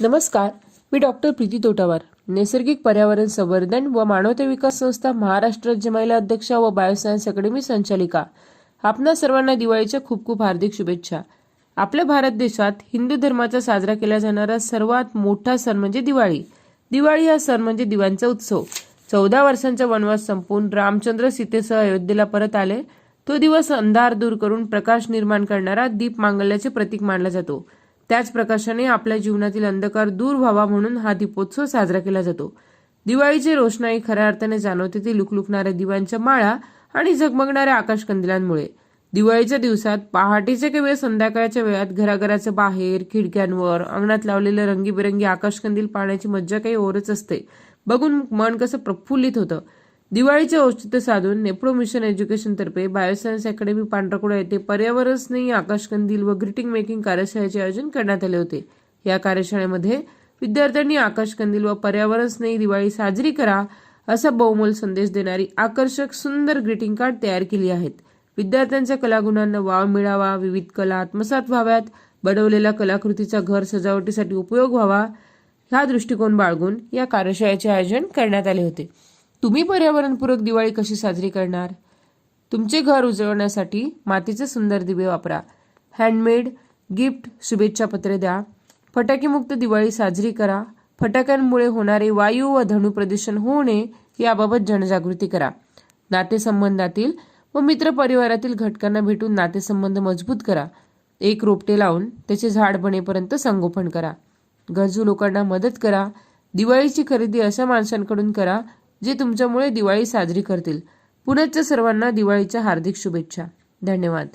नमस्कार मी डॉक्टर प्रीती तोटावार. नैसर्गिक पर्यावरण संवर्धन व मानवता विकास संस्था महाराष्ट्र राज्य महिला अध्यक्षा व बायोसायन्स अकॅडमी संचालिका. आपणा सर्वांना दिवाळीच्या खूप खूप हार्दिक शुभेच्छा. आपल्या भारत देशात हिंदू धर्माचा साजरा केला जाणारा सर्वात मोठा सण म्हणजे दिवाळी. दिवाळी हा सण म्हणजे दिव्यांचा उत्सव. चौदा वर्षांचा वनवास संपून रामचंद्र सीतेसह अयोध्येला परत आले. तो दिवस अंधार दूर करून प्रकाश निर्माण करणारा दीप मांगल्याचे प्रतीक मानला जातो. त्याच प्रकाशाने आपल्या जीवनातील अंधकार दूर व्हावा म्हणून हा दीपोत्सव साजरा केला जातो. दिवाळीची रोषणाई खऱ्या अर्थाने जाणवते ती लुकलुकणाऱ्या दिव्यांच्या माळा आणि झगमगणाऱ्या आकाशकंदिलांमुळे. दिवाळीच्या दिवसात पहाटेच्या किंवा संध्याकाळच्या वेळात घराघराच्या बाहेर खिडक्यांवर अंगणात लावलेले रंगीबेरंगी आकाशकंदील पाण्याची मज्जा काही ओरच असते. बघून मन कसं प्रफुल्लित होतं. दिवाळीचे औचित्य साधून नेप्रो मिशन एज्युकेशन तर्फे बायोसायन्स अकॅडमी पांढरकुडा येथे पर्यावरण स्नेही आकाशकंदील व ग्रीटिंग मेकिंग कार्यशाळेचे आयोजन करण्यात आले होते. या कार्यशाळेमध्ये विद्यार्थ्यांनी आकाशकंदील व पर्यावरण स्नेही दिवाळी साजरी करा असा बहुमोल संदेश देणारी आकर्षक सुंदर ग्रीटिंग कार्ड तयार केली आहेत. विद्यार्थ्यांच्या कलागुणांना वाव मिळावा विविध कला आत्मसात व्हाव्यात बनवलेल्या कलाकृतीचा घर सजावटीसाठी उपयोग व्हावा हा दृष्टिकोन बाळगून या कार्यशाळेचे आयोजन करण्यात आले होते. तुम्ही पर्यावरणपूरक दिवाळी कशी साजरी करणार? तुमचे घर उजळवण्यासाठी मातीचे सुंदर दिवे वापरा. हँडमेड गिफ्ट शुभेच्छा पत्रे द्या. फटाकेमुक्त दिवाळी साजरी करा. फटाक्यांमुळे होणारे वायू व धनु प्रदूषण होऊ नये याबाबत जनजागृती करा. नातेसंबंधातील व मित्रपरिवारातील घटकांना भेटून नातेसंबंध मजबूत करा. एक रोपटे लावून त्याचे झाड बनेपर्यंत संगोपन करा. गरजू लोकांना मदत करा. दिवाळीची खरेदी अशा माणसांकडून करा जे तुमच्यामुळे दिवाळी साजरी करतील. पुण्याच्या सर्वांना दिवाळीच्या हार्दिक शुभेच्छा. धन्यवाद.